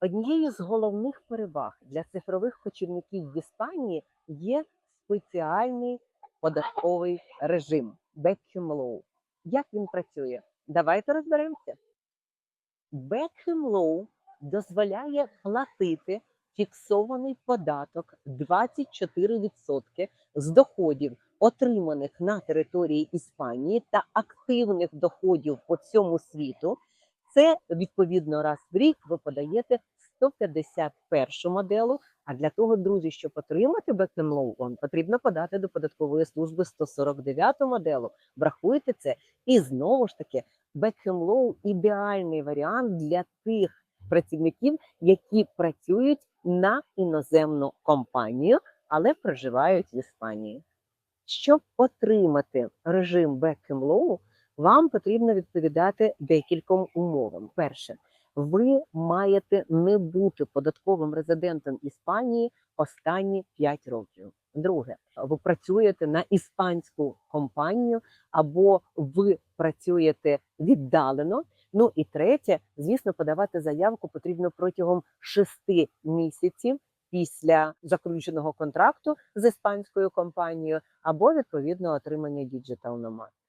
Однією з головних переваг для цифрових кочівників в Іспанії є спеціальний податковий режим Beckham Law. Як він працює? Давайте розберемося. Beckham Law дозволяє платити фіксований податок 24% з доходів, отриманих на території Іспанії та активних доходів по всьому світу. Це відповідно раз в рік ви подаєте 151 моделу. А для того, друзі, щоб отримати Beckham Law, потрібно подати до податкової служби 149 моделу. Врахуйте це. І знову ж таки, Beckham Law – ідеальний варіант для тих працівників, які працюють на іноземну компанію, але проживають в Іспанії. Щоб отримати режим Beckham Law, вам потрібно відповідати декільком умовам. Перше, ви маєте не бути податковим резидентом Іспанії останні 5 років. Друге, ви працюєте на іспанську компанію або ви працюєте віддалено. Ну і третє, звісно, подавати заявку потрібно протягом 6 місяців після заключеного контракту з іспанською компанією або відповідно отримання Digital Nomad.